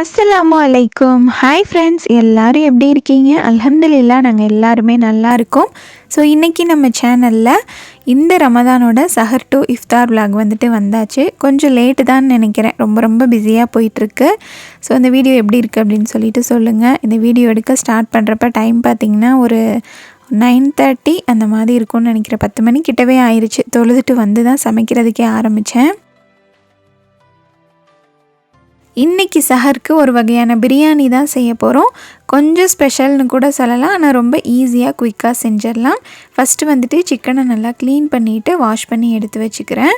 அஸ்ஸலாமு அலைக்கும் hi friends எல்லோரும் எப்படி இருக்கீங்க? அலமதுல்லா நாங்கள் எல்லாருமே நல்லா இருக்கோம். ஸோ இன்றைக்கி நம்ம சேனலில் இந்த ரமதானோட சஹர் டு இஃப்தார் விலாக் வந்துட்டு வந்தாச்சு. கொஞ்சம் லேட்டு தான் நினைக்கிறேன். ரொம்ப ரொம்ப பிஸியாக போயிட்டுருக்கு. ஸோ இந்த வீடியோ எப்படி இருக்குது அப்படின்னு சொல்லிட்டு சொல்லுங்கள் இந்த வீடியோ எடுக்க ஸ்டார்ட் பண்ணுறப்ப டைம் பார்த்திங்கன்னா ஒரு நைன் தேர்ட்டி அந்த மாதிரி இருக்கும்னு நினைக்கிறேன். பத்து மணி கிட்டவே ஆயிடுச்சு தொழுதுட்டு வந்து தான் சமைக்கிறதுக்கே ஆரம்பித்தேன் இன்றைக்கி சஹருக்கு ஒரு வகையான பிரியாணி தான் செய்ய போகிறோம் கொஞ்சம் ஸ்பெஷல்னு கூட சொல்லலாம் ஆனால் ரொம்ப ஈஸியாக குயிக்காக செஞ்சிடலாம். ஃபஸ்ட்டு வந்துட்டு சிக்கனை நல்லா க்ளீன் பண்ணிவிட்டு வாஷ் பண்ணி எடுத்து வச்சுக்கிறேன்.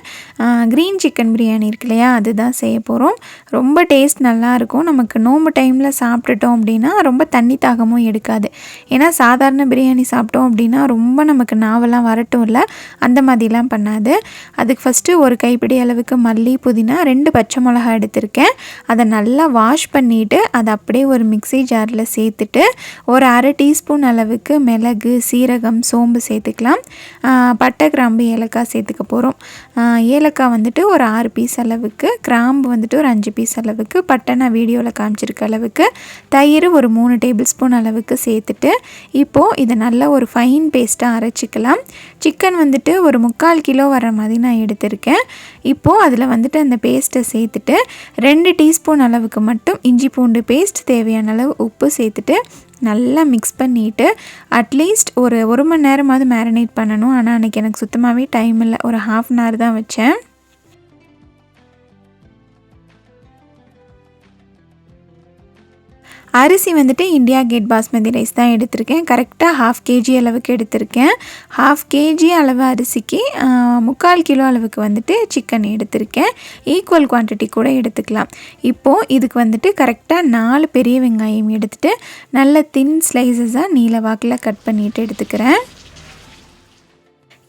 க்ரீன் சிக்கன் பிரியாணி இருக்கு இல்லையா அதுதான் செய்ய போகிறோம் ரொம்ப டேஸ்ட் நல்லாயிருக்கும் நமக்கு நோம்பு டைமில் சாப்பிட்டுட்டோம் அப்படின்னா ரொம்ப தண்ணி தாகமும் எடுக்காது. ஏன்னா சாதாரண பிரியாணி சாப்பிட்டோம் அப்படின்னா ரொம்ப நமக்கு நாவெல்லாம் வரட்டும் இல்லை அந்த மாதிரிலாம் பண்ணாது. அதுக்கு ஃபஸ்ட்டு ஒரு கைப்பிடி அளவுக்கு மல்லி புதினா ரெண்டு பச்சை மிளகா எடுத்திருக்கேன். அதை நல்லா வாஷ் பண்ணிவிட்டு அதை அப்படியே ஒரு மிக்ஸி ஜாரில் சேர்த்துட்டு ஒரு அரை டீஸ்பூன் அளவுக்கு மிளகு சீரகம் சோம்பு சேர்த்துக்கலாம். பட்டை கிராம்பு ஏலக்காய் சேர்த்துக்க போகிறோம் ஏலக்காய் வந்துட்டு ஒரு ஆறு பீஸ் அளவுக்கு கிராம்பு வந்துட்டு ஒரு அஞ்சு பீஸ் அளவுக்கு பட்டை நான் வீடியோவில் காமிச்சிருக்க அளவுக்கு தயிர் ஒரு மூணு டேபிள் ஸ்பூன் அளவுக்கு சேர்த்துட்டு இப்போது இதை நல்லா ஒரு ஃபைன் பேஸ்ட்டாக அரைச்சிக்கலாம். சிக்கன் வந்துட்டு ஒரு முக்கால் கிலோ வர மாதிரி நான் எடுத்திருக்கேன். இப்போது அதில் வந்துட்டு அந்த பேஸ்ட்டை சேர்த்துட்டு ரெண்டு டீஸ்பூன் அளவுக்கு மட்டும் இஞ்சி பூண்டு பேஸ்ட் தேவையான அளவு உப்பு சேர்த்து சேர்த்துட்டு நல்லா மிக்ஸ் பண்ணிவிட்டு அட்லீஸ்ட் ஒரு ஒரு மணி நேரமாவது மேரினேட் பண்ணணும். ஆனால் அன்றைக்கி எனக்கு சுத்தமாகவே டைம் இல்லை. ஒரு ஹாஃப் அன் ஹவர் தான் வச்சேன். அரிசி வந்துட்டு இந்தியா கேட் பாஸ்மதி ரைஸ் தான் எடுத்திருக்கேன். கரெக்டாக ஹாஃப் கேஜி அளவுக்கு எடுத்திருக்கேன். ஹாஃப் கேஜி அளவு அரிசிக்கு முக்கால் கிலோ அளவுக்கு வந்துட்டு சிக்கன் எடுத்திருக்கேன். ஈக்குவல் குவான்டிட்டி கூட எடுத்துக்கலாம். இப்போது இதுக்கு வந்துட்டு கரெக்டாக நாலு பெரிய வெங்காயம் எடுத்துகிட்டு நல்ல தின் ஸ்லைசஸாக நீல வாக்கில் கட் பண்ணிட்டு எடுத்துக்கிறேன்.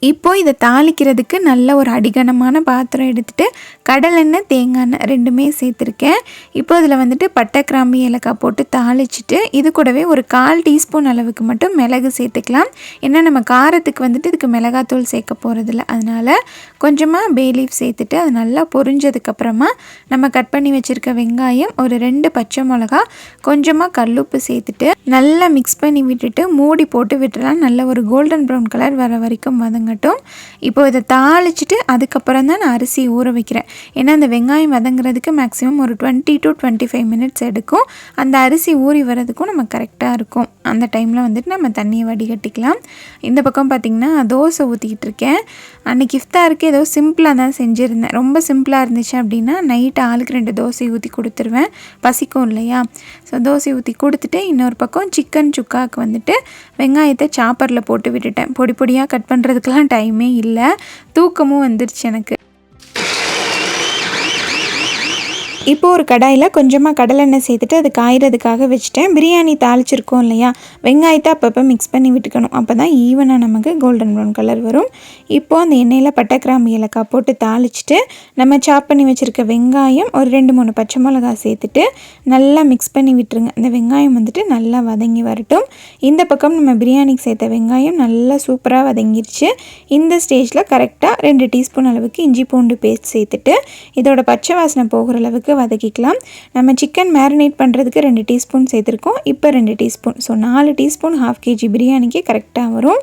இப்போ இதை தாளிக்கிறதுக்கு நல்ல ஒரு அடிகனமான பாத்திரம் எடுத்துகிட்டு கடலெண்ணெய் தேங்காய் எண்ணெய் ரெண்டுமே சேர்த்துருக்கேன். இப்போ இதில் வந்துட்டு பட்டை கிராம்பு ஏலக்காய் போட்டு தாளிச்சிட்டு இது கூடவே ஒரு கால் டீஸ்பூன் அளவுக்கு மட்டும் மிளகு சேர்த்துக்கலாம். ஏன்னா நம்ம காரத்துக்கு வந்துட்டு இதுக்கு மிளகாத்தூள் சேர்க்க போகிறதில்ல அதனால் கொஞ்சமாக பேலீஃப் சேர்த்துட்டு அது நல்லா பொரிஞ்சதுக்கப்புறமா நம்ம கட் பண்ணி வச்சுருக்க வெங்காயம் ஒரு ரெண்டு பச்சை மிளகா கொஞ்சமாக கல்லுப்பு சேர்த்துட்டு நல்லா மிக்ஸ் பண்ணி விட்டுட்டு மூடி போட்டு விட்டுலாம் நல்ல ஒரு கோல்டன் ப்ரௌன் கலர் வர வரைக்கும் வதங்க வதங்கட்டும் இப்போ இதை தாளிச்சிட்டு அதுக்கப்புறம் தான் நான் அரிசி ஊற வைக்கிறேன். ஏன்னா அந்த வெங்காயம் வதங்குறதுக்கு மேக்ஸிமம் ஒரு twenty to twenty five minutes எடுக்கும். அந்த அரிசி ஊறி வர்றதுக்கும் நம்ம கரெக்டாக இருக்கும். அந்த டைமில் வந்துட்டு நம்ம தண்ணியை வடிகட்டிக்கலாம். இந்த பக்கம் பார்த்திங்கன்னா தோசை ஊற்றிக்கிட்டு இருக்கேன். அன்றைக்கி இஃப்தாருக்கு ஏதோ சிம்பிளாக தான் செஞ்சுருந்தேன். ரொம்ப சிம்பிளாக இருந்துச்சு அப்படின்னா நைட்டு ஆளுக்கு ரெண்டு தோசை ஊற்றி கொடுத்துருவேன். பசிக்கும் இல்லையா? ஸோ தோசை ஊற்றி கொடுத்துட்டு இன்னொரு பக்கம் சிக்கன் சுக்காவுக்கு வந்துட்டு வெங்காயத்தை சாப்பரில் போட்டு விட்டுட்டேன். பொடி பொடியாக கட் பண்ணுறதுக்கெலாம் டைமே இல்லை. தூக்கமும் வந்துருச்சு எனக்கு. இப்போ ஒரு கடாயில் கொஞ்சமாக கடலெண்ணெய் சேர்த்துட்டு அது காய்கிறதுக்காக வச்சுட்டேன். பிரியாணி தாளிச்சிருக்கோம் இல்லையா? வெங்காயத்தை அப்பப்போ மிக்ஸ் பண்ணி விட்டுக்கணும். அப்போ தான் ஈவனாக நமக்கு கோல்டன் ப்ரௌன் கலர் வரும். இப்போது அந்த எண்ணெயில் பட்டை கிராம்பு ஏலக்காய் போட்டு தாளிச்சிட்டு நம்ம சாப் பண்ணி வச்சுருக்க வெங்காயம் ஒரு ரெண்டு மூணு பச்சை மிளகாய் சேர்த்துட்டு நல்லா மிக்ஸ் பண்ணி விட்டுருங்க. அந்த வெங்காயம் வந்துட்டு நல்லா வதங்கி வரட்டும். இந்த பக்கம் நம்ம பிரியாணிக்கு சேர்த்த வெங்காயம் நல்லா சூப்பராக வதங்கிருச்சு. இந்த ஸ்டேஜில் கரெக்டாக ரெண்டு டீஸ்பூன் அளவுக்கு இஞ்சி பூண்டு பேஸ்ட் சேர்த்துட்டு இதோட பச்சை வாசனை போகிற அளவுக்கு வதக்கிக்கலாம். நம்ம சிக்கன் மேரினேட் பண்ணுறதுக்கு ரெண்டு டீஸ்பூன் சேர்த்துருக்கோம். இப்போ ரெண்டு டீஸ்பூன் ஸோ நாலு டீஸ்பூன் ஹாஃப் கேஜி பிரியாணிக்கு கரெக்டாக வரும்.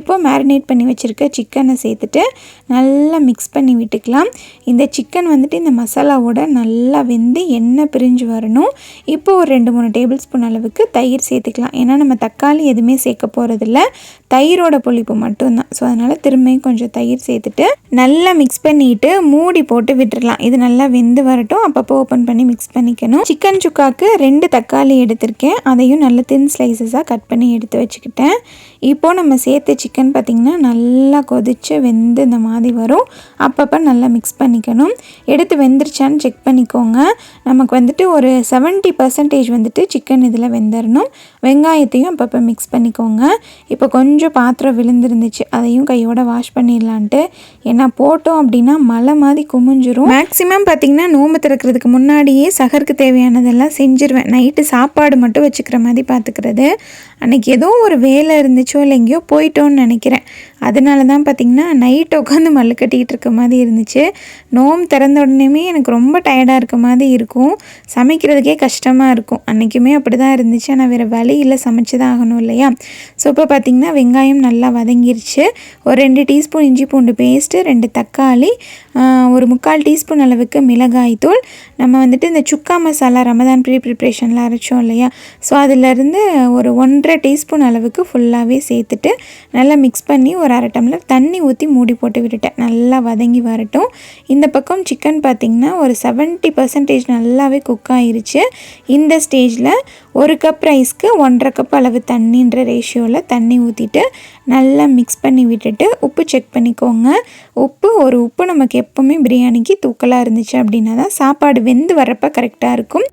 இப்போ மேரினேட் பண்ணி வச்சுருக்க சிக்கனை சேர்த்துட்டு நல்லா மிக்ஸ் பண்ணி விட்டுக்கலாம். இந்த சிக்கன் வந்துட்டு இந்த மசாலாவோட நல்லா வெந்து எண்ணெய் பிரிஞ்சு வரணும். இப்போ ஒரு ரெண்டு மூணு டேபிள் ஸ்பூன் அளவுக்கு தயிர் சேர்த்துக்கலாம். ஏன்னா நம்ம தக்காளி எதுவுமே சேர்க்க போகிறதில்ல தயிரோட புளிப்பு மட்டும்தான். ஸோ அதனால் திரும்பியும் கொஞ்சம் தயிர் சேர்த்துட்டு நல்லா மிக்ஸ் பண்ணிட்டு மூடி போட்டு விட்டுடலாம் இது நல்லா வெந்து வரட்டும். அப்பப்போ ஓப்பன் பண்ணி மிக்ஸ் பண்ணிக்கணும். சிக்கன் சுக்காக்கு ரெண்டு தக்காளி எடுத்திருக்கேன். அதையும் நல்ல தின் ஸ்லைசஸாக கட் பண்ணி எடுத்து வச்சுக்கிட்டேன். இப்போது நம்ம சேர்த்த சிக்கன் பார்த்திங்கன்னா நல்லா கொதிச்சு வெந்து இந்த மாதிரி வரும். அப்பப்போ நல்லா மிக்ஸ் பண்ணிக்கணும். எடுத்து வெந்துருச்சான்னு செக் பண்ணிக்கோங்க. நமக்கு வந்துட்டு ஒரு செவன்ட்டி பர்சன்டேஜ் வந்துட்டு சிக்கன் இதில் வெந்துடணும் வெங்காயத்தையும் அப்பப்போ மிக்ஸ் பண்ணிக்கோங்க. இப்போ கொஞ்சம் கொஞ்சம் பாத்திரம் விழுந்துருந்துச்சு அதையும் கையோட வாஷ் பண்ணிடலான்ட்டு. ஏன்னா போட்டோம் அப்படின்னா மழை மாதிரி குமிஞ்சிரும். மேக்ஸிமம் பார்த்திங்கன்னா நோம்பு திறக்கிறதுக்கு முன்னாடியே சகருக்கு தேவையானதெல்லாம் செஞ்சுருவேன். நைட்டு சாப்பாடு மட்டும் வச்சுக்கிற மாதிரி பார்த்துக்கிறது அன்றைக்கி ஏதோ ஒரு வேலை இருந்துச்சோ இல்லை எங்கேயோ போயிட்டோன்னு நினைக்கிறேன். அதனால தான் பார்த்திங்கன்னா நைட் உட்காந்து மல்லு கட்டிக்கிட்டு இருக்க மாதிரி இருந்துச்சு. நோம் திறந்த உடனேமே எனக்கு ரொம்ப டயர்டாக இருக்க மாதிரி இருக்கும். சமைக்கிறதுக்கே கஷ்டமாக இருக்கும். அன்றைக்குமே அப்படி தான் இருந்துச்சு. ஆனால் வேறு வழி இல்லை. சமைச்சு தான் ஆகணும் இல்லையா? ஸோ இப்போ பார்த்திங்கன்னா வெங்காயம் வெங்காயம் நல்லா வதங்கிருச்சு. ஒரு ரெண்டு டீஸ்பூன் இஞ்சி பூண்டு பேஸ்ட்டு ரெண்டு தக்காளி ஒரு முக்கால் டீஸ்பூன் அளவுக்கு மிளகாய் தூள். நம்ம வந்துட்டு இந்த சுக்கா மசாலா ரமதான் ப்ரீ ப்ரிப்ரேஷனில் அரைச்சோம் இல்லையா? ஸோ அதிலேருந்து ஒரு ஒன்றரை டீஸ்பூன் அளவுக்கு ஃபுல்லாகவே சேர்த்துட்டு நல்லா மிக்ஸ் பண்ணி ஒரு அரை டம்ளர் தண்ணி ஊற்றி மூடி போட்டு விட்டுட்டேன். நல்லா வதங்கி வரட்டும். இந்த பக்கம் சிக்கன் பார்த்திங்கன்னா ஒரு செவன்ட்டி பர்சன்டேஜ் நல்லாவே குக் ஆயிருச்சு. இந்த ஸ்டேஜில் ஒரு கப் ரைஸ்க்கு ஒன்றரை கப் அளவு தண்ணின்ற ரேஷியோவில் தண்ணி ஊற்றிட்டு நல்லா மிக்ஸ் பண்ணி விட்டுட்டு உப்பு செக் பண்ணிக்கோங்க. உப்பு ஒரு உப்பு நமக்கு எப்போவுமே பிரியாணிக்கு தூக்கலாக இருந்துச்சு அப்படின்னா தான் சாப்பாடு வெந்து வரப்போ கரெக்டாக இருக்கும்.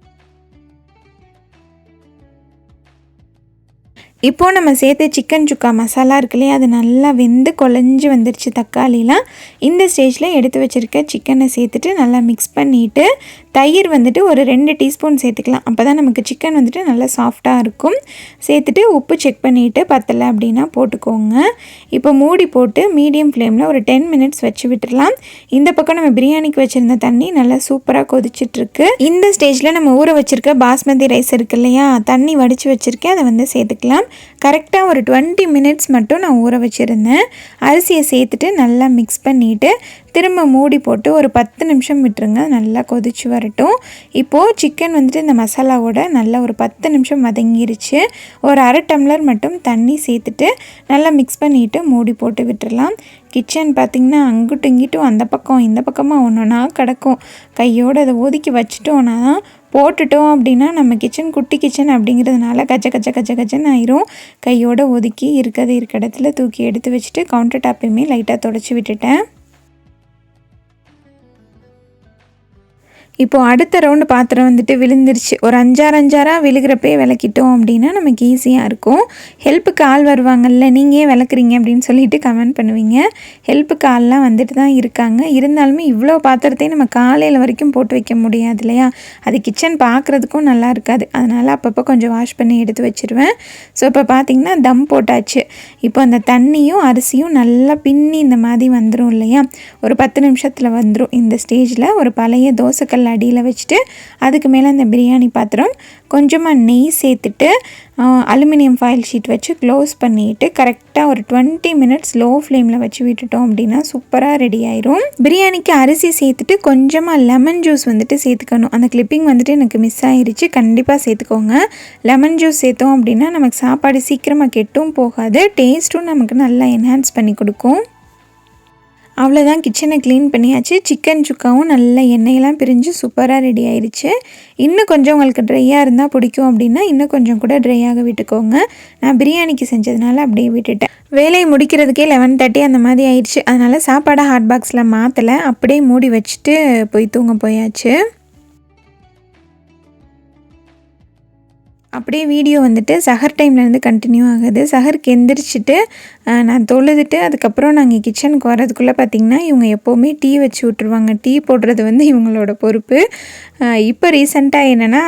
இப்போது நம்ம சேர்த்து சிக்கன் சுக்கா மசாலா இருக்கு இல்லையா அது நல்லா வெந்து குழஞ்சி வந்துருச்சு தக்காளிலாம். இந்த ஸ்டேஜில் எடுத்து வச்சுருக்க சிக்கனை சேர்த்துட்டு நல்லா மிக்ஸ் பண்ணிவிட்டு தயிர் வந்துட்டு ஒரு ரெண்டு டீஸ்பூன் சேர்த்துக்கலாம். அப்போ தான் நமக்கு சிக்கன் வந்துட்டு நல்லா சாஃப்டாக இருக்கும். சேர்த்துட்டு உப்பு செக் பண்ணிவிட்டு பத்தலை அப்படின்னா போட்டுக்கோங்க. இப்போ மூடி போட்டு மீடியம் ஃப்ளேமில் ஒரு டென் மினிட்ஸ் வச்சு விட்டுடலாம். இந்த பக்கம் நம்ம பிரியாணிக்கு வச்சுருந்த தண்ணி நல்லா சூப்பராக கொதிச்சிட்ருக்கு. இந்த ஸ்டேஜில் நம்ம ஊற வச்சுருக்க பாஸ்மதி ரைஸ் இருக்கு இல்லையா தண்ணி வடித்து வச்சுருக்கேன் அதை வந்து சேர்த்துக்கலாம். கரெக்டாக ஒரு டுவெண்ட்டி மினிட்ஸ் மட்டும் நான் ஊற வச்சுருந்தேன். அரிசியை சேர்த்துட்டு நல்லா மிக்ஸ் பண்ணிவிட்டு திரும்ப மூடி போட்டு ஒரு பத்து நிமிஷம் விட்டுருங்க. நல்லா கொதிச்சு வரட்டும். இப்போது சிக்கன் வந்துட்டு இந்த மசாலாவோட நல்லா ஒரு பத்து நிமிஷம் வதங்கிருச்சு. ஒரு அரை டம்ளர் மட்டும் தண்ணி சேர்த்துட்டு நல்லா மிக்ஸ் பண்ணிவிட்டு மூடி போட்டு விட்டுடலாம் கிச்சன் பார்த்திங்கன்னா அங்கிட்டும் இங்கிட்டும் அந்த பக்கம் இந்த பக்கமாக ஒன்று ஒன்றா கிடக்கும். கையோடு அதை ஒதுக்கி வச்சுட்டோன்னா தான் போட்டுட்டோம் அப்படின்னா நம்ம கிச்சன் குட்டி கிச்சன் அப்படிங்கிறதுனால கச்ச கச்ச கச்ச கச்சன்னு ஆயிரும். கையோடு ஒதுக்கி இருக்கிறது இருக்க இடத்துல தூக்கி எடுத்து வச்சுட்டு கவுண்டர் டாப்பையுமே லைட்டாக தொடச்சி விட்டுட்டேன். இப்போது அடுத்த ரவுண்டு பாத்திரம் வந்துட்டு விழுந்துருச்சு. ஒரு அஞ்சாறு அஞ்சாராக விழுகிறப்பே விளக்கிட்டோம் அப்படின்னா நமக்கு ஈஸியாக இருக்கும். ஹெல்ப்புக்கு ஆள் வருவாங்கல்ல நீங்கள் ஏன் விளக்குறீங்க அப்படின்னு சொல்லிட்டு கமெண்ட் பண்ணுவீங்க. ஹெல்ப்புக்கு ஆள்லாம் வந்துட்டு தான் இருக்காங்க. இருந்தாலுமே இவ்வளோ பாத்திரத்தையும் நம்ம காலையில் வரைக்கும் போட்டு வைக்க முடியாது இல்லையா? அது கிச்சன் பார்க்குறதுக்கும் நல்லா இருக்காது. அதனால் அப்பப்போ கொஞ்சம் வாஷ் பண்ணி எடுத்து வச்சுருவேன். ஸோ இப்போ பார்த்திங்கன்னா தம் போட்டாச்சு. இப்போ அந்த தண்ணியும் அரிசியும் நல்லா பின்னி இந்த மாதிரி வந்துடும் இல்லையா? ஒரு பத்து நிமிஷத்தில் வந்துடும் இந்த ஸ்டேஜில் ஒரு பழைய அடியில் வச்சுட்டு அதுக்கு மேலே அந்த பிரியாணி பாத்திரம் கொஞ்சமாக நெய் சேர்த்துட்டு அலுமினியம் ஃபாயில் ஷீட் வச்சு க்ளோஸ் பண்ணிவிட்டு கரெக்டாக ஒரு டுவெண்ட்டி மினிட்ஸ் லோ ஃப்ளேமில் வச்சு விட்டுட்டோம் அப்படின்னா சூப்பராக ரெடி ஆயிரும். பிரியாணிக்கு அரிசி சேர்த்துட்டு கொஞ்சமாக லெமன் ஜூஸ் வந்துட்டு சேர்த்துக்கணும். அந்த கிளிப்பிங் வந்துட்டு எனக்கு மிஸ் ஆயிடுச்சு கண்டிப்பாக சேர்த்துக்கோங்க. லெமன் ஜூஸ் சேர்த்தோம் அப்படின்னா நமக்கு சாப்பாடு சீக்கிரமாக கெட்டும் போகாது. டேஸ்ட்டும் நமக்கு நல்லா என்ஹான்ஸ் பண்ணி கொடுக்கும். அவ்வளோதான் கிச்சனை க்ளீன் பண்ணியாச்சு. சிக்கன் சுக்காவும் நல்ல எண்ணெயெல்லாம் பிரிஞ்சு சூப்பராக ரெடி ஆயிடுச்சு இன்னும் கொஞ்சம் உங்களுக்கு ட்ரையாக இருந்தால் பிடிக்கும் அப்படின்னா இன்னும் கொஞ்சம் கூட ட்ரையாக விட்டுக்கோங்க. நான் பிரியாணிக்கு செஞ்சதுனால அப்படியே விட்டுட்டேன். வேலையை முடிக்கிறதுக்கே லெவன் தேர்ட்டி அந்த மாதிரி ஆயிடுச்சு அதனால் சாப்பாடை ஹாட் பாக்ஸில் மாற்றலை அப்படியே மூடி வச்சுட்டு போய் தூங்க போயாச்சு. அப்படியே வீடியோ வந்துட்டு சஹர் டைம்லேருந்து கண்டினியூ ஆகுது. சஹருக்கு எந்திரிச்சிட்டு நான் தொழுதுட்டு அதுக்கப்புறம் நாங்கள் கிச்சனுக்கு வரதுக்குள்ளே பார்த்திங்கன்னா இவங்க எப்போவுமே டீ வச்சு விட்ருவாங்க டீ போடுறது வந்து இவங்களோட பொறுப்பு. இப்போ ரீசெண்டாக என்னென்னா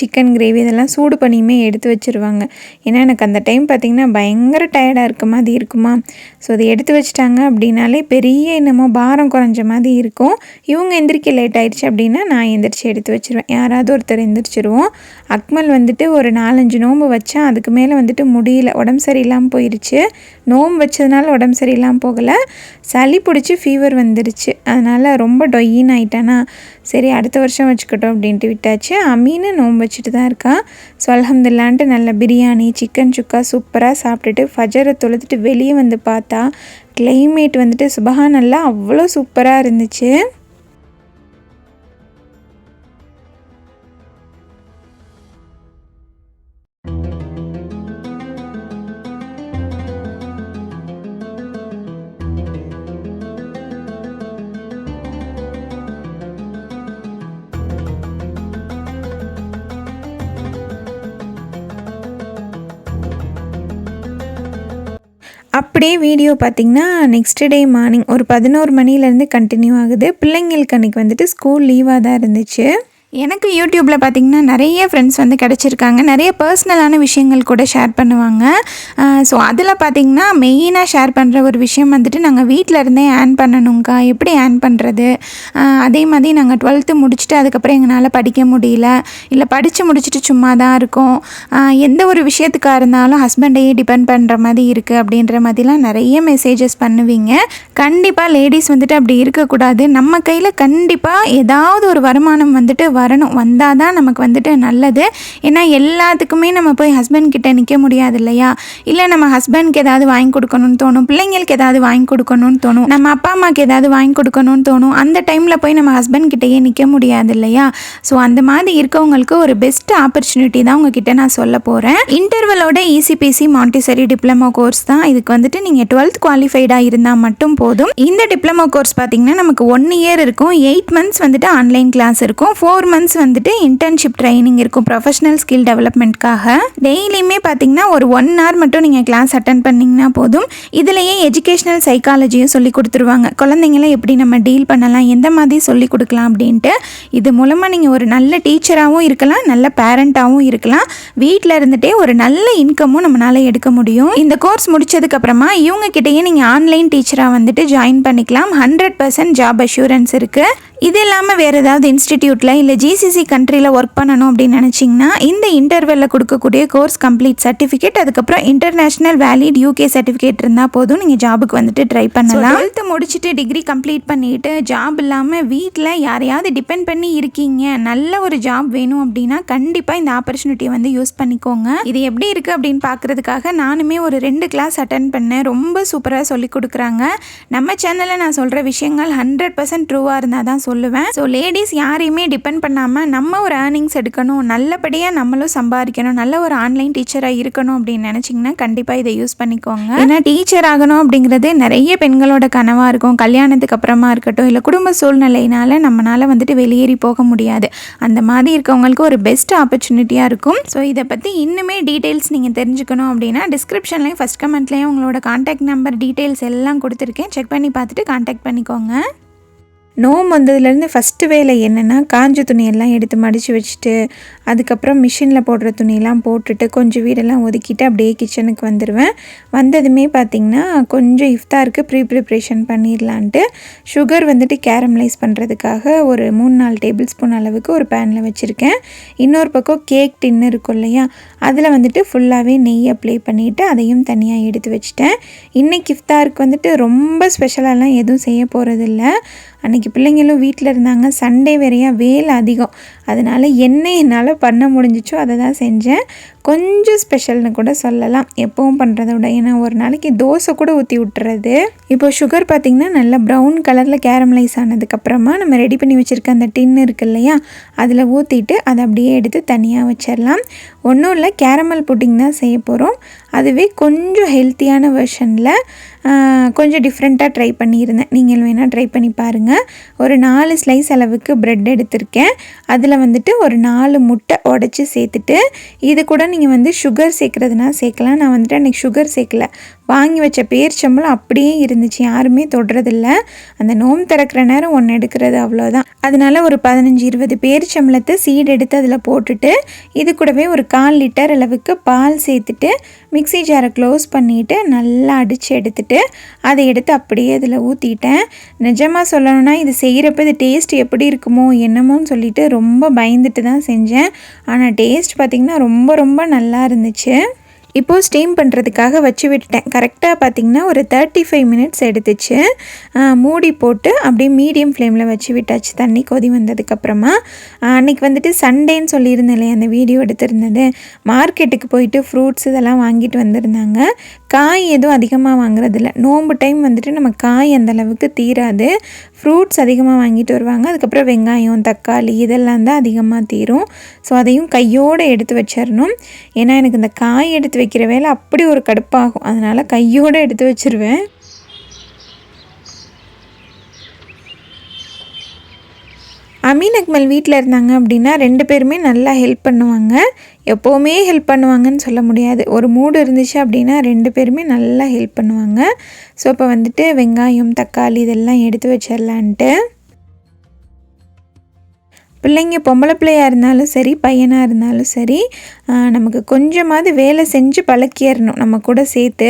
சிக்கன் கிரேவி இதெல்லாம் சூடு பண்ணியுமே எடுத்து வச்சுருவாங்க. ஏன்னா எனக்கு அந்த டைம் பார்த்திங்கன்னா பயங்கர டயர்டாக இருக்க மாதிரி இருக்குமா. ஸோ அதை எடுத்து வச்சிட்டாங்க அப்படின்னாலே பெரிய என்னமோ பாரம் குறைஞ்ச மாதிரி இருக்கும். இவங்க எந்திரிக்க லேட் ஆயிடுச்சு அப்படின்னா நான் எந்திரிச்சு எடுத்து வச்சுருவேன். யாராவது ஒருத்தர் எந்திரிச்சிருவோம். அக்மல் வந்துட்டு ஒரு நாலஞ்சு நோம்பு வச்சேன் அதுக்கு மேலே வந்துட்டு முடியல. உடம்பு சரியில்லாமல் போயிடுச்சு நோம்பு வச்சதுனால உடம்பு சரியில்லாமல் போகலை. சளி பிடிச்சி ஃபீவர் வந்துருச்சு. அதனால் ரொம்ப டொய்யின்னு ஆயிட்டானா சரி அடுத்த வருஷம் வச்சுக்கட்டும் அப்படின்ட்டு விட்டாச்சு. அமீனு நோம்பு வச்சுட்டு தான் இருக்கான் ஸோ அலமதுல்லான்ட்டு நல்ல பிரியாணி சிக்கன் சுக்கா சூப்பராக சாப்பிட்டுட்டு ஃபஜரை தொழுதுட்டு வெளியே வந்து பார்த்தா கிளைமேட் வந்துட்டு சுபஹானல்லா அவ்வளோ சூப்பராக இருந்துச்சு. அப்படியே வீடியோ பார்த்திங்கன்னா நெக்ஸ்ட் டே மார்னிங் ஒரு பதினோரு மணிலேருந்து கண்டினியூ ஆகுது. பிள்ளைங்களுக்கு அன்றைக்கி வந்துட்டு ஸ்கூல் லீவாக தான் இருந்துச்சு. எனக்கு யூடியூப்பில் பார்த்திங்கன்னா நிறைய ஃப்ரெண்ட்ஸ் வந்து கிடச்சிருக்காங்க. நிறைய பர்சனலான விஷயங்கள் கூட ஷேர் பண்ணுவாங்க. ஸோ அதில் பார்த்திங்கன்னா மெயினாக ஷேர் பண்ணுற ஒரு விஷயம் வந்துட்டு நாங்கள் வீட்டில் இருந்தே ஏர்ன் பண்ணணுங்க்கா எப்படி ஏர்ன் பண்ணுறது அதே மாதிரி நாங்கள் டுவெல்த்து முடிச்சுட்டு அதுக்கப்புறம் எங்களால் படிக்க முடியல. இல்லை படித்து முடிச்சுட்டு சும்மா தான் இருக்கோம் எந்த ஒரு விஷயத்துக்காக இருந்தாலும் ஹஸ்பண்டையே டிபெண்ட் பண்ணுற மாதிரி இருக்குது அப்படின்ற மாதிரிலாம் நிறைய மெசேஜஸ் பண்ணுவீங்க. கண்டிப்பாக லேடிஸ் வந்துட்டு அப்படி இருக்கக்கூடாது. நம்ம கையில் கண்டிப்பாக ஏதாவது ஒரு வருமானம் வந்துட்டு வரணும். வந்தால் தான் நமக்கு வந்துட்டு நல்லது. ஏன்னா எல்லாத்துக்குமே நம்ம போய் ஹஸ்பண்ட் கிட்டே நிற்க முடியாது இல்லையா? இல்லை நம்ம ஹஸ்பண்ட்க்கு ஏதாவது வாங்கி கொடுக்கணும்னு தோணும். பிள்ளைங்களுக்கு ஏதாவது வாங்கி கொடுக்கணும்னு தோணும். நம்ம அப்பா அம்மாவுக்கு ஏதாவது வாங்கி கொடுக்கணும்னு தோணும். அந்த டைமில் போய் நம்ம ஹஸ்பண்ட் கிட்டேயே நிற்க முடியாது இல்லையா? ஸோ அந்த மாதிரி இருக்கவங்களுக்கு ஒரு பெஸ்ட் ஆப்பர்ச்சுனிட்டி தான் உங்ககிட்ட நான் சொல்ல போகிறேன் இன்டர்வலோட இசிபிசி மாண்டிசரி டிப்ளமோ கோர்ஸ் தான். இதுக்கு வந்துட்டு நீங்கள் டுவெல்த் குவாலிஃபைடாக இருந்தால் மட்டும் போதும். இந்த டிப்ளமோ கோர்ஸ் பார்த்தீங்கன்னா நமக்கு ஒன் இயர் இருக்கும். எயிட் மந்த்ஸ் வந்துட்டு ஆன்லைன் கிளாஸ் இருக்கும். ஃபோர் மந்த்ஸ் வந்துட்டு இன்டர்ன்ஷிப் ட்ரைனிங் இருக்கும் ப்ரொஃபஷனல் ஸ்கில் டெவலப்மெண்ட்காக டெய்லியுமே பார்த்தீங்கன்னா ஒரு ஒன் ஹவர் மட்டும் நீங்கள் கிளாஸ் அட்டன் பண்ணிங்கன்னா போதும். இதுலேயே எஜுகேஷனல் சைக்காலஜியும் சொல்லி கொடுத்துருவாங்க. குழந்தைங்கள எப்படி நம்ம டீல் பண்ணலாம் எந்த மாதிரி சொல்லி கொடுக்கலாம் அப்படின்ட்டு. இது மூலமாக நீங்கள் ஒரு நல்ல டீச்சராகவும் இருக்கலாம் நல்ல பேரண்ட்டாகவும் இருக்கலாம். வீட்டில் இருந்துகிட்டே ஒரு நல்ல இன்கமும் நம்மளால் எடுக்க முடியும். இந்த கோர்ஸ் முடிச்சதுக்கப்புறமா இவங்க கிட்டேயே நீங்கள் ஆன்லைன் டீச்சராக வந்துட்டு ஜாயின் பண்ணிக்கலாம். ஹண்ட்ரட் பர்சன்ட் ஜாப் அஷூரன்ஸ் இருக்குது இது இல்லாமல் வேறு ஏதாவது இன்ஸ்டிடியூட்டில் இல்லை ஜிசிசி கண்ட்ரியில் ஒர்க் பண்ணணும் அப்படின்னு நினச்சிங்கன்னா இந்த இன்டர்வெல்ல கொடுக்கக்கூடிய கோர்ஸ் கம்ப்ளீட் சர்டிஃபிகேட் அதுக்கப்புறம் இன்டர்நேஷ்னல் வேலிட் யூகே சர்டிஃபிகேட் இருந்தால் போதும். நீங்கள் ஜாபுக்கு வந்துட்டு ட்ரை பண்ணலாம். டுவெல்த்து முடிச்சுட்டு டிகிரி கம்ப்ளீட் பண்ணிட்டு ஜாப் இல்லாமல் வீட்டில் யாரையாவது டிபெண்ட் பண்ணி இருக்கீங்க நல்ல ஒரு ஜாப் வேணும் அப்படின்னா கண்டிப்பாக இந்த ஆப்பர்ச்சுனிட்டியை வந்து யூஸ் பண்ணிக்கோங்க. இது எப்படி இருக்குது அப்படின்னு பார்க்குறதுக்காக நானுமே ஒரு ரெண்டு கிளாஸ் அட்டன் பண்ணேன். ரொம்ப சூப்பராக சொல்லி கொடுக்குறாங்க. நம்ம சேனலில் நான் சொல்கிற விஷயங்கள் ஹண்ட்ரட் பர்சன்ட் ட்ரூவாக இருந்தால் தான் சொல்லுவேன். ஸோ லேடிஸ் யாரையுமே டிபெண்ட் பண்ணாமல் நம்ம ஒரு ஏர்னிங்ஸ் எடுக்கணும் நல்லபடியாக நம்மளும் சம்பாதிக்கணும் நல்ல ஒரு ஆன்லைன் டீச்சராக இருக்கணும் அப்படின்னு நினச்சிங்கன்னா கண்டிப்பாக இதை யூஸ் பண்ணிக்கோங்க. ஏன்னா டீச்சர் ஆகணும் அப்படிங்கிறது நிறைய பெண்களோட கனவாக இருக்கும். கல்யாணத்துக்கு அப்புறமா இருக்கட்டும் இல்லை குடும்ப சூழ்நிலையினால நம்மளால் வந்துட்டு வெளியேறி போக முடியாது. அந்த மாதிரி இருக்கவங்களுக்கு ஒரு பெஸ்ட் ஆப்பர்ச்சுனிட்டியாக இருக்கும். ஸோ இதை பற்றி இன்னுமே டீட்டெயில்ஸ் நீங்கள் தெரிஞ்சுக்கணும் அப்படின்னா டிஸ்கிரிப்ஷன்லேயும் ஃபஸ்ட் கமெண்ட்லேயும் உங்களோட காண்டாக்ட் நம்பர் டீட்டெயில்ஸ் எல்லாம் கொடுத்துருக்கேன். செக் பண்ணி பார்த்துட்டு காண்டாக்ட் பண்ணிக்கோங்க. நோம் வந்ததுலேருந்து ஃபஸ்ட்டு வேலை என்னென்னா காஞ்ச துணியெல்லாம் எடுத்து மடித்து வச்சுட்டு அதுக்கப்புறம் மிஷினில் போடுற துணியெல்லாம் போட்டுட்டு கொஞ்சம் வீடெல்லாம் ஒதுக்கிட்டு அப்படியே கிச்சனுக்கு வந்துடுவேன் வந்ததுமே பார்த்திங்கன்னா கொஞ்சம் இஃப்தாருக்கு ப்ரீ ப்ரிப்ரேஷன் பண்ணிடலான்ட்டு சுகர் வந்துட்டு கேரமலைஸ் பண்ணுறதுக்காக ஒரு மூணு நாலு டேபிள் ஸ்பூன் அளவுக்கு ஒரு பேனில் வச்சுருக்கேன். இன்னொரு பக்கம் கேக் டின்னு இருக்கும் இல்லையா அதில் வந்துட்டு ஃபுல்லாகவே நெய் அப்ளை பண்ணிவிட்டு அதையும் தனியாக எடுத்து வச்சுட்டேன். இன்றைக்கி இஃப்தாருக்கு வந்துட்டு ரொம்ப ஸ்பெஷலாலாம் எதுவும் செய்ய போகிறதில்ல அன்றைக்கி பிள்ளைங்களும் வீட்டில் இருந்தாங்க சண்டே வேறையாக வேலை அதிகம். அதனால் என்ன என்னால் பண்ண முடிஞ்சிச்சோ அதை தான் செஞ்சேன். கொஞ்சம் ஸ்பெஷல்னு கூட சொல்லலாம். எப்பவும் பண்ணுறத விட. ஏன்னா ஒரு நாளைக்கு தோசை கூட ஊற்றி விட்டுறது. இப்போ சுகர் பார்த்திங்கன்னா நல்லா ப்ரௌன் கலரில் கேரமலைஸ் ஆனதுக்கப்புறமா நம்ம ரெடி பண்ணி வச்சுருக்க அந்த டின் இருக்கு இல்லையா? அதில் ஊற்றிட்டு அதை அப்படியே எடுத்து தனியாக வச்சிடலாம். ஒன்றும் இல்லை கேரமல் புட்டிங் தான் செய்ய போகிறோம் அதுவே கொஞ்சம் ஹெல்த்தியான வெர்ஷனில் கொஞ்சம் டிஃப்ரெண்ட்டாக ட்ரை பண்ணியிருந்தேன். நீங்கள் வேணால் ட்ரை பண்ணி பாருங்கள் ஒரு நாலு ஸ்லைஸ் அளவுக்கு ப்ரெட் எடுத்திருக்கேன். அதில் வந்துட்டு ஒரு நாலு முட்டை உடச்சி சேர்த்துட்டு இது கூட நீங்கள் வந்து சுகர் சேர்க்குறதுனா சேர்க்கலாம். நான் வந்துட்டு அன்றைக்கி சுகர் சேர்க்கல. வாங்கி வச்ச பேர்ச்சம்பளம் அப்படியே இருந்துச்சு. யாருமே தொடுறதில்ல. அந்த நோம் திறக்கிற நேரம் ஒன்று எடுக்கிறது அவ்வளோதான் அதனால ஒரு பதினஞ்சு இருபது பேரிச்சம்பளத்தை சீடு எடுத்து அதில் போட்டுட்டு இது கூடவே ஒரு கால் லிட்டர் அளவுக்கு பால் சேர்த்துட்டு மிக்ஸி ஜாரை க்ளோஸ் பண்ணிவிட்டு நல்லா அடித்து எடுத்துட்டு அதை எடுத்து அப்படியே அதில் ஊற்றிட்டேன் நிஜமாக சொல்லணும்னா இது செய்கிறப்ப இது டேஸ்ட் எப்படி இருக்குமோ என்னமோன்னு சொல்லிட்டு ரொம்ப பயந்துட்டு தான் செஞ்சேன். ஆனால் டேஸ்ட் பார்த்திங்கன்னா ரொம்ப ரொம்ப நல்லா இருந்துச்சு. இப்போது ஸ்டீம் பண்ணுறதுக்காக வச்சு விட்டுட்டேன். கரெக்டாக பார்த்திங்கன்னா ஒரு தேர்ட்டி ஃபைவ் மினிட்ஸ் எடுத்துச்சு மூடி போட்டு அப்படியே மீடியம் ஃப்ளேமில் வச்சு விட்டாச்சு. தண்ணி கொதி வந்ததுக்கப்புறமா அன்றைக்கி வந்துட்டு சண்டேன்னு சொல்லியிருந்தேன் இல்லையா அந்த வீடியோ எடுத்திருந்தது. மார்க்கெட்டுக்கு போயிட்டு ஃப்ரூட்ஸ் இதெல்லாம் வாங்கிட்டு வந்திருந்தாங்க. காய் எதுவும் அதிகமாக வாங்குறதில்ல. நோம்பு டைம் வந்துட்டு நம்ம காய் அந்தளவுக்கு தீராது. ஃப்ரூட்ஸ் அதிகமாக வாங்கிட்டு வருவாங்க. அதுக்கப்புறம் வெங்காயம் தக்காளி இதெல்லாம் தான் அதிகமாக தீரும். ஸோ அதையும் கையோடு எடுத்து வச்சிடணும் ஏன்னா எனக்கு இந்த காய் எடுத்து வைக்கிற வேலை அப்படி ஒரு கடுப்பாகும். அதனால் கையோடு எடுத்து வச்சுருவேன். அமீன் அக்மல் வீட்டில் இருந்தாங்க அப்படின்னா ரெண்டு பேருமே நல்லா ஹெல்ப் பண்ணுவாங்க. எப்போவுமே ஹெல்ப் பண்ணுவாங்கன்னு சொல்ல முடியாது. ஒரு மூடு இருந்துச்சு அப்படின்னா ரெண்டு பேருமே நல்லா ஹெல்ப் பண்ணுவாங்க. ஸோ இப்போ வந்துட்டு வெங்காயம் தக்காளி இதெல்லாம் எடுத்து வச்சிடலான்ட்டு பிள்ளைங்க பொம்பளை பிள்ளையாக இருந்தாலும் சரி பையனாக இருந்தாலும் சரி நமக்கு கொஞ்சமாவது வேலை செஞ்சு பழக்கிடணும் நம்ம கூட சேர்த்து.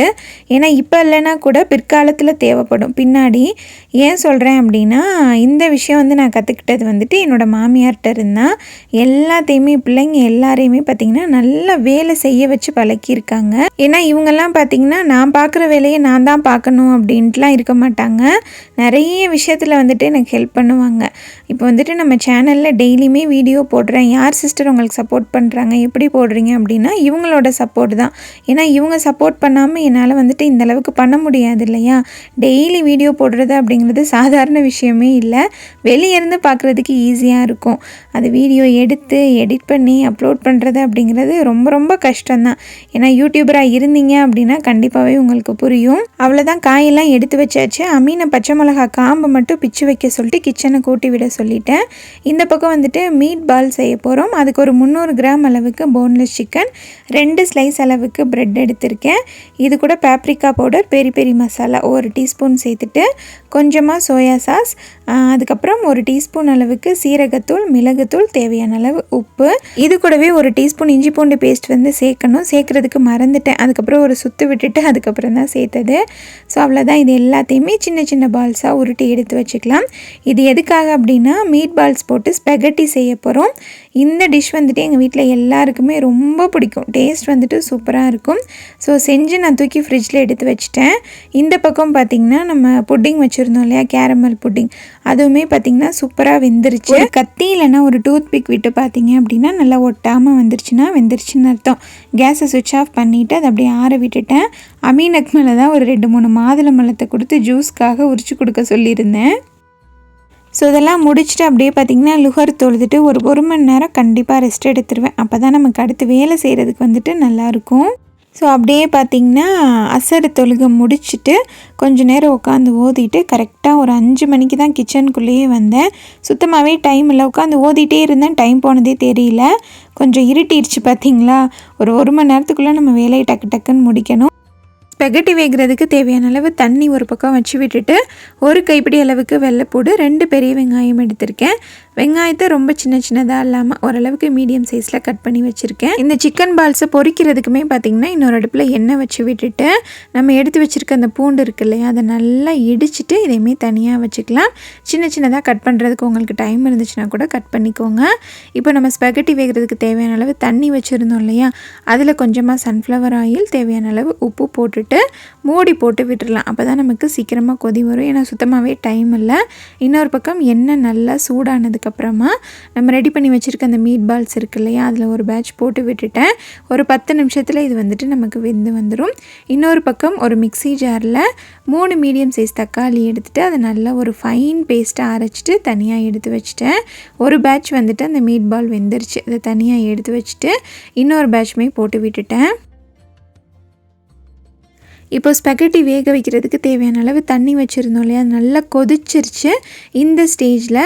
ஏன்னா இப்போ இல்லைன்னா கூட பிற்காலத்தில் தேவைப்படும். பின்னாடி ஏன் சொல்கிறேன் அப்படின்னா இந்த விஷயம் வந்து நான் கற்றுக்கிட்டது வந்துட்டு என்னோடய மாமியார்கிட்ட இருந்தால் எல்லாத்தையுமே பிள்ளைங்க எல்லாரையுமே பார்த்திங்கன்னா நல்லா வேலை செய்ய வச்சு பழக்கியிருக்காங்க. ஏன்னா இவங்கெல்லாம் பார்த்திங்கன்னா நான் பார்க்குற வேலையை நான் தான் பார்க்கணும் அப்படின்ட்டுலாம் இருக்க மாட்டாங்க. நிறைய விஷயத்தில் வந்துட்டு எனக்கு ஹெல்ப் பண்ணுவாங்க. இப்போ வந்துட்டு நம்ம சேனலில் டெய்லியுமே வீடியோ போடுறேன். யார் சிஸ்டர் உங்களுக்கு சப்போர்ட் பண்ணுறாங்க எப்படி போடுறீங்க அப்படின்னா இவங்களோட சப்போர்ட் தான். ஏன்னா இவங்க சப்போர்ட் பண்ணாமல் என்னால் வந்துட்டு இந்த அளவுக்கு பண்ண முடியாது இல்லையா? டெய்லி வீடியோ போடுறது அப்படிங்கிறது சாதாரண விஷயமே இல்லை. வெளியே இருந்து பார்க்குறதுக்கு ஈஸியாக இருக்கும். அது வீடியோ எடுத்து எடிட் பண்ணி அப்லோட் பண்ணுறது அப்படிங்கிறது ரொம்ப ரொம்ப கஷ்டம்தான். ஏன்னா யூடியூபராக இருந்தீங்க அப்படின்னா கண்டிப்பாகவே உங்களுக்கு புரியும். அவ்வளோதான் காயெல்லாம் எடுத்து வச்சாச்சு. அமீனை பச்சை மிளகா காம்பை மட்டும் பிச்சு வைக்க சொல்லிட்டு கிச்சனை கூட்டி விட சொல்லிட்டேன். இந்த பக்கம் வந்துட்டு மீட் பால் செய்ய போகிறோம் அதுக்கு ஒரு முந்நூறு கிராம் அளவுக்கு போன்லெஸ் சிக்கன் ரெண்டு ஸ்லைஸ் அளவுக்கு ப்ரெட் எடுத்திருக்கேன். இது கூட paprika powder peri peri masala ஒரு டீஸ்பூன் சேர்த்துட்டு கொஞ்சமாக சோயா சாஸ் அதுக்கப்புறம் ஒரு டீஸ்பூன் அளவுக்கு சீரகத்தூள் மிளகுத்தூள் தேவையான அளவு உப்பு. இது கூடவே ஒரு டீஸ்பூன் இஞ்சி பூண்டு பேஸ்ட் வந்து சேர்க்கணும். சேர்க்குறதுக்கு மறந்துட்டேன். அதுக்கப்புறம் ஒரு சுற்று விட்டுட்டு அதுக்கப்புறம் தான் சேர்த்தது. ஸோ அவ்வளோதான் இது எல்லாத்தையுமே சின்ன சின்ன பால்ஸாக உருட்டி எடுத்து வச்சுக்கலாம். இது எதுக்காக அப்படின்னா மீட் பால்ஸ் போட்டு ஸ்பெகட்டி செய்ய போகிறோம் இந்த டிஷ் வந்துட்டு எங்கள் வீட்டில் எல்லாருக்குமே ரொம்ப பிடிக்கும். டேஸ்ட் வந்துட்டு சூப்பராக இருக்கும். ஸோ செஞ்சு நான் தூக்கி ஃப்ரிட்ஜில் எடுத்து வச்சுட்டேன். இந்த பக்கம் பார்த்திங்கன்னா நம்ம புட்டிங் வச்சுருந்தோம் இல்லையா? கேரமல் புட்டிங் அதுவுமே பார்த்திங்கன்னா சூப்பராக வெந்துருச்சு. கத்தி இல்லைன்னா ஒரு டூத் பிக் விட்டு பார்த்தீங்க அப்படின்னா நல்லா ஒட்டாமல் வந்துருச்சுன்னா வெந்துருச்சுன்னு அர்த்தம். கேஸை சுவிட்ச் ஆஃப் பண்ணிவிட்டு அதை அப்படியே ஆற விட்டுட்டேன். அமீனக் மேலே தான் ஒரு ரெண்டு மூணு மாதுளை மலத்தை கொடுத்து ஜூஸ்க்காக உரிச்சு கொடுக்க சொல்லியிருந்தேன். ஸோ இதெல்லாம் முடிச்சுட்டு அப்படியே பார்த்திங்கன்னா லுகர் தொழுதுட்டு ஒரு ஒரு மணி நேரம் கண்டிப்பாக ரெஸ்ட் எடுத்துருவேன். அப்போ தான் நமக்கு அடுத்து வேலை செய்கிறதுக்கு வந்துட்டு நல்லாயிருக்கும் ஸோ அப்படியே பார்த்திங்கன்னா அசர் தொழுகை முடிச்சுட்டு கொஞ்சம் நேரம் உட்காந்து ஓதிட்டு கரெக்டாக ஒரு அஞ்சு மணிக்கு தான் கிச்சனுக்குள்ளேயே வந்தேன். சுத்தமாகவே டைம் இல்லை. உட்காந்து ஓதிட்டே இருந்தேன். டைம் போனதே தெரியல. கொஞ்சம் இருட்டிடுச்சு பார்த்திங்களா? ஒரு ஒரு மணி நேரத்துக்குள்ளே நம்ம வேலையை டக்கு டக்குன்னு முடிக்கணும். ஸ்பெகட்டி வேகிறதுக்கு தேவையான அளவு தண்ணி ஒரு பக்கம் வச்சு விட்டுட்டு ஒரு கைப்பிடி அளவுக்கு வெள்ளைப்பூடு ரெண்டு பெரிய வெங்காயம் எடுத்திருக்கேன். வெங்காயத்தை ரொம்ப சின்ன சின்னதாக இல்லாமல் ஓரளவுக்கு மீடியம் சைஸில் கட் பண்ணி வச்சுருக்கேன். இந்த சிக்கன் பால்ஸை பொரிக்கிறதுக்குமே பார்த்திங்கன்னா இன்னொரு அடுப்பில் எண்ணெய் வச்சு விட்டுட்டு நம்ம எடுத்து வச்சுருக்க அந்த பூண்டு இருக்கு இல்லையா அதை நல்லா இடிச்சிட்டு இதையுமே தனியாக வச்சுக்கலாம். சின்ன சின்னதாக கட் பண்ணுறதுக்கு உங்களுக்கு டைம் இருந்துச்சுன்னா கூட கட் பண்ணிக்கோங்க. இப்போ நம்ம ஸ்பெகட்டி வேகிறதுக்கு தேவையான அளவு தண்ணி வச்சுருந்தோம் இல்லையா அதில் கொஞ்சமாக சன்ஃப்ளவர் ஆயில் தேவையான அளவு உப்பு போட்டுட்டு மூடி போட்டு விட்டுடலாம் அப்போ தான் நமக்கு சீக்கிரமாக கொதி வரும். ஏன்னா சுத்தமாகவே டைம் இல்லை. இன்னொரு பக்கம் எண்ணெய் நல்லா சூடானதுக்கு அதுக்கப்புறமா நம்ம ரெடி பண்ணி வச்சுருக்க அந்த மீட் பால்ஸ் இருக்கு இல்லையா அதில் ஒரு பேட்ச் போட்டு விட்டுட்டேன். ஒரு பத்து நிமிஷத்தில் இது வந்துட்டு நமக்கு வெந்து வந்துடும் இன்னொரு பக்கம் ஒரு மிக்சி ஜாரில் மூணு மீடியம் சைஸ் தக்காளி எடுத்துகிட்டு அதை நல்லா ஒரு ஃபைன் பேஸ்ட்டாக அரைச்சிட்டு தனியாக எடுத்து வச்சுட்டேன். ஒரு பேட்ச் வந்துட்டு அந்த மீட் பால் வெந்துருச்சு அதை தனியாக எடுத்து வச்சுட்டு இன்னொரு பேட்ச்மே போட்டு விட்டுட்டேன். இப்போ ஸ்பெகட்டி வேக வைக்கிறதுக்கு தேவையான அளவு தண்ணி வச்சுருந்தோம் இல்லையா? நல்லா கொதிச்சிருச்சு. இந்த ஸ்டேஜில்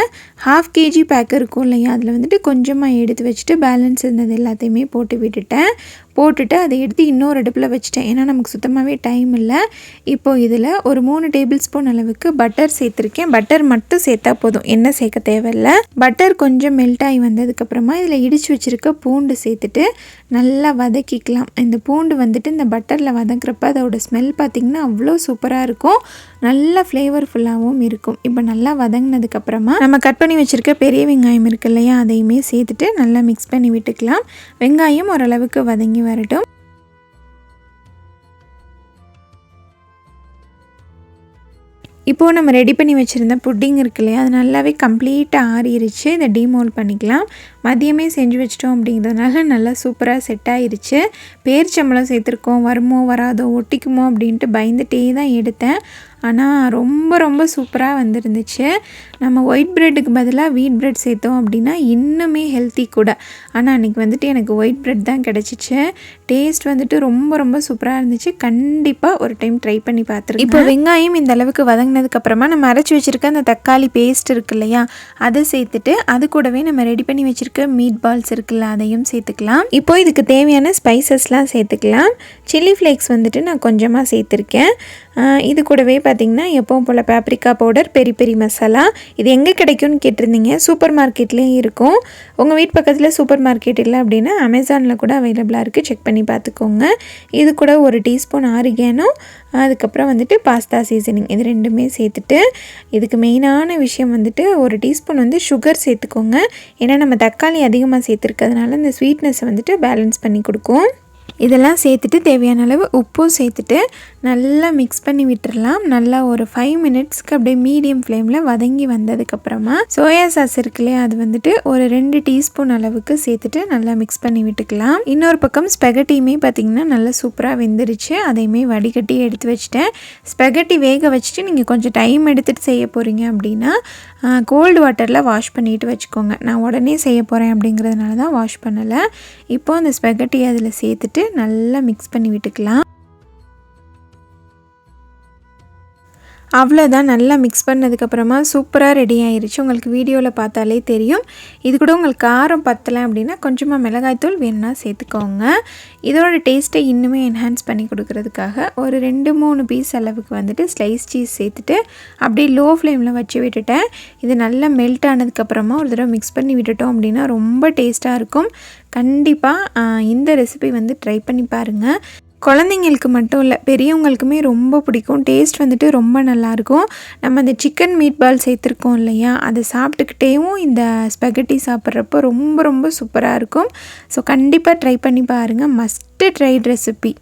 ஹாஃப் கேஜி பேக் இருக்கும் இல்லையா? அதில் வந்துட்டு கொஞ்சமாக எடுத்து வச்சுட்டு பேலன்ஸ் இருந்தது எல்லாத்தையுமே போட்டு விட்டுட்டேன். போட்டுட்டு அதை எடுத்து இன்னொரு அடுப்பில் வச்சுட்டேன். ஏன்னா நமக்கு சுத்தமாகவே டைம் இல்லை. இப்போது இதில் ஒரு மூணு டேபிள் ஸ்பூன் அளவுக்கு பட்டர் சேர்த்துருக்கேன். பட்டர் மட்டும் சேர்த்தா போதும். எண்ணெய் சேர்க்க தேவையில்லை. பட்டர் கொஞ்சம் மெல்ட் ஆகி வந்ததுக்கப்புறமா இதில் இடித்து வச்சுருக்க பூண்டு சேர்த்துட்டு நல்லா வதக்கிக்கலாம். இந்த பூண்டு வந்துட்டு இந்த பட்டரில் வதக்குறப்ப அதோட ஸ்மெல் பார்த்திங்கன்னா அவ்வளோ சூப்பராக இருக்கும். நல்ல ஃப்ளேவர்ஃபுல்லாகவும் இருக்கும். இப்போ நல்லா வதங்கினதுக்கப்புறமா நம்ம கட் பண்ணி வச்சுருக்க பெரிய வெங்காயம் இருக்கு இல்லையா அதையுமே சேர்த்துட்டு நல்லா மிக்ஸ் பண்ணி விட்டுக்கலாம். வெங்காயம் ஓரளவுக்கு வதங்கி வரட்டும். இப்போது நம்ம ரெடி பண்ணி வச்சுருந்த புட்டிங் இருக்கு இல்லையா அது நல்லாவே கம்ப்ளீட்டாக ஆறிடுச்சு இதை டீமோல் பண்ணிக்கலாம். மதியமே செஞ்சு வச்சிட்டோம் அப்படிங்கிறதுனால நல்லா சூப்பராக செட் ஆயிருச்சு. பேரிச்சம்பளம் சேர்த்துருக்கோம். வருமோ வராதோ ஒட்டிக்குமோ அப்படின்ட்டு பயந்துகிட்டே தான் எடுத்தேன். ஆனால் ரொம்ப ரொம்ப சூப்பராக வந்துருந்துச்சு. நம்ம ஒயிட் ப்ரெட்டுக்கு பதிலாக வீட் ப்ரெட் சேர்த்தோம் அப்படின்னா இன்னுமே ஹெல்த்தி கூட. ஆனால் அன்றைக்கி வந்துட்டு எனக்கு ஒயிட் ப்ரெட் தான் கிடச்சிச்சு. டேஸ்ட் வந்துட்டு ரொம்ப ரொம்ப சூப்பராக இருந்துச்சு. கண்டிப்பாக ஒரு டைம் ட்ரை பண்ணி பார்த்துருக்கேன் இப்போ வெங்காயம் இந்த அளவுக்கு வதங்கினதுக்கப்புறமா நம்ம அரைச்சி வச்சுருக்க அந்த தக்காளி பேஸ்ட் இருக்கு இல்லையா அதை சேர்த்துட்டு அது கூடவே நம்ம ரெடி பண்ணி வச்சுருக்க மீட் பால்ஸ் இருக்குல்ல அதையும் சேர்த்துக்கலாம். இப்போ இதுக்கு தேவையான ஸ்பைசஸ்லாம் சேர்த்துக்கலாம். சில்லி ஃப்ளேக்ஸ் வந்துட்டு நான் கொஞ்சமாக சேர்த்துருக்கேன். இது கூடவே பார்த்திங்கன்னா எப்பவும் போல் paprika powder peri peri masala இது எங்கே கிடைக்கும்னு கேட்டிருந்தீங்க. சூப்பர் மார்க்கெட்லேயும் இருக்கும். உங்கள் வீட்டு பக்கத்தில் சூப்பர் மார்க்கெட் இல்லை அப்படின்னா அமேசானில் கூட அவைலபிளாக இருக்குது. செக் பண்ணி பார்த்துக்கோங்க. இது கூட ஒரு டீஸ்பூன் ஆரிகேனோ அதுக்கப்புறம் வந்துட்டு பாஸ்தா சீசனிங். இது ரெண்டுமே சேர்த்துட்டு இதுக்கு மெயினான விஷயம் வந்துட்டு ஒரு டீஸ்பூன் வந்து சுகர் சேர்த்துக்கோங்க. ஏன்னா நம்ம தக்காளி அதிகமாக சேர்த்துருக்கிறதுனால இந்த ஸ்வீட்னஸை வந்துட்டு பேலன்ஸ் பண்ணி கொடுக்கும். இதெல்லாம் சேர்த்துட்டு தேவையான அளவு உப்பும் சேர்த்துட்டு நல்லா மிக்ஸ் பண்ணி விட்டுடலாம் நல்லா ஒரு ஃபைவ் மினிட்ஸ்க்கு அப்படியே மீடியம் ஃப்ளேமில் வதங்கி வந்ததுக்கப்புறமா சோயா சாஸ் இருக்கு இல்லையா அது வந்துட்டு ஒரு ரெண்டு டீஸ்பூன் அளவுக்கு சேர்த்துட்டு நல்லா மிக்ஸ் பண்ணி விட்டுக்கலாம். இன்னொரு பக்கம் ஸ்பெகட்டியுமே பார்த்திங்கன்னா நல்லா சூப்பராக வெந்துருச்சு. அதையுமே வடிகட்டி எடுத்து வச்சுட்டேன். ஸ்பெகட்டி வேக வச்சுட்டு நீங்கள் கொஞ்சம் டைம் எடுத்துகிட்டு செய்ய போகிறீங்க அப்படின்னா கோல்டு வாட்டரில் வாஷ் பண்ணிவிட்டு வச்சுக்கோங்க. நான் உடனே செய்ய போகிறேன் அப்படிங்கிறதுனால தான் வாஷ் பண்ணலை. இப்போது அந்த ஸ்பெகட்டி அதில் சேர்த்துட்டு நல்லா மிக்ஸ் பண்ணி விட்டுக்கலாம். அவ்வளோதான் நல்லா மிக்ஸ் பண்ணதுக்கப்புறமா சூப்பராக ரெடி ஆயிடுச்சு உங்களுக்கு வீடியோவில் பார்த்தாலே தெரியும். இது கூட உங்களுக்கு காரம் பத்தலை அப்படின்னா கொஞ்சமாக மிளகாய்த்தூள் வேணும்னா சேர்த்துக்கோங்க. இதோட டேஸ்ட்டை இன்னுமே என்ஹான்ஸ் பண்ணி கொடுக்கறதுக்காக ஒரு ரெண்டு மூணு பீஸ் அளவுக்கு வந்துட்டு ஸ்லைஸ் சீஸ் சேர்த்துட்டு அப்படியே லோ ஃப்ளேமில் வச்சு விட்டுட்டேன். இது நல்லா மெல்ட் ஆனதுக்கப்புறமா ஒரு தடவை மிக்ஸ் பண்ணி விட்டுட்டோம் அப்படின்னா ரொம்ப டேஸ்ட்டாக இருக்கும். கண்டிப்பாக இந்த ரெசிபி வந்து ட்ரை பண்ணி பாருங்கள் குழந்தைங்களுக்கு மட்டும் இல்லை பெரியவங்களுக்குமே ரொம்ப பிடிக்கும். டேஸ்ட் வந்துட்டு ரொம்ப நல்லாயிருக்கும். நம்ம அந்த சிக்கன் மீட் பால் சேர்த்துருக்கோம் இல்லையா? அதை சாப்பிட்டுக்கிட்டேவும் இந்த ஸ்பெகட்டி சாப்பிட்றப்போ ரொம்ப ரொம்ப சூப்பராக இருக்கும். ஸோ கண்டிப்பாக ட்ரை பண்ணி பாருங்கள் must tried recipe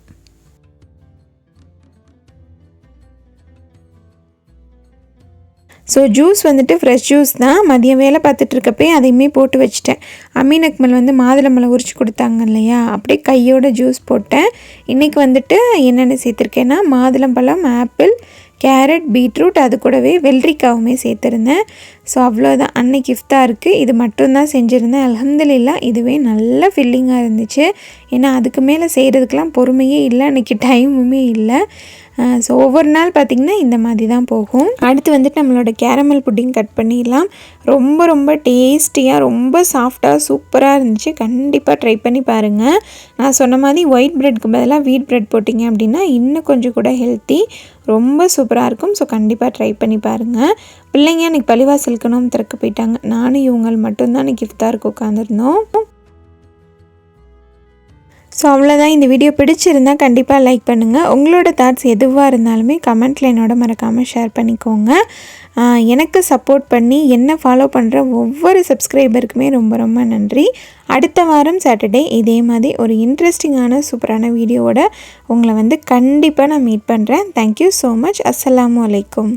so juice வந்துட்டு ஃப்ரெஷ் ஜூஸ் தான் மதியம் வேலை பார்த்துட்ருக்கப்பே அதையுமே போட்டு வச்சுட்டேன். அமீன் அக்மல் வந்து மாதுளம்பழம் உரிச்சு கொடுத்தாங்க இல்லையா? அப்படியே கையோட ஜூஸ் போட்டேன். இன்றைக்கி வந்துட்டு என்னென்ன சேர்த்துருக்கேன்னா மாதுளம்பழம் ஆப்பிள் கேரட் பீட்ரூட் அது கூடவே வெள்ளரிக்காவுமே சேர்த்துருந்தேன். ஸோ அவ்வளோதான் அன்னைக்கு கிஃப்டாக இருக்குது இது மட்டும்தான் செஞ்சுருந்தேன். அலமதுல்லா இதுவே நல்ல ஃபில்லிங்காக இருந்துச்சு. ஏன்னா அதுக்கு மேலே செய்கிறதுக்கெலாம் பொறுமையே இல்லை. அன்றைக்கி டைமுமே இல்லை. ஸோ ஒவ்வொரு நாள் பார்த்திங்கன்னா இந்த மாதிரி தான் போகும். அடுத்து வந்துட்டு நம்மளோட கேரமல் புட்டிங் கட் பண்ணிடலாம். ரொம்ப ரொம்ப டேஸ்டியாக ரொம்ப சாஃப்டாக சூப்பராக இருந்துச்சு. கண்டிப்பாக ட்ரை பண்ணி பாருங்கள் நான் சொன்ன மாதிரி ஒயிட் ப்ரெட்க்கு பதிலாக வீட் ப்ரெட் போட்டிங்க அப்படின்னா இன்னும் கொஞ்சம் கூட ஹெல்த்தி ரொம்ப சூப்பராக இருக்கும். ஸோ கண்டிப்பாக ட்ரை பண்ணி பாருங்கள் பிள்ளைங்க எனக்கு பழிவாசலுக்கு நோம் திறக்க போயிட்டாங்க. நானும் இவங்கள் மட்டும்தான் அன்றைக்கி இருக்க உட்காந்துருந்தோம் ஸோ அவ்வளோதான் இந்த வீடியோ பிடிச்சிருந்தால் கண்டிப்பாக லைக் பண்ணுங்கள் உங்களோட தாட்ஸ் எதுவாக இருந்தாலுமே கமெண்ட்டில் என்னோட மறக்காமல் ஷேர் பண்ணிக்கோங்க. எனக்கு சப்போர்ட் பண்ணி என்ன ஃபாலோ பண்ணுற ஒவ்வொரு சப்ஸ்கிரைபருக்குமே ரொம்ப ரொம்ப நன்றி. அடுத்த வாரம் சாட்டர்டே இதே மாதிரி ஒரு இன்ட்ரெஸ்டிங்கான சூப்பரான வீடியோவோட உங்களை வந்து கண்டிப்பாக நான் மீட் பண்ணுறேன் தேங்க்யூ ஸோ மச் அஸ்லாம் வலைக்கம்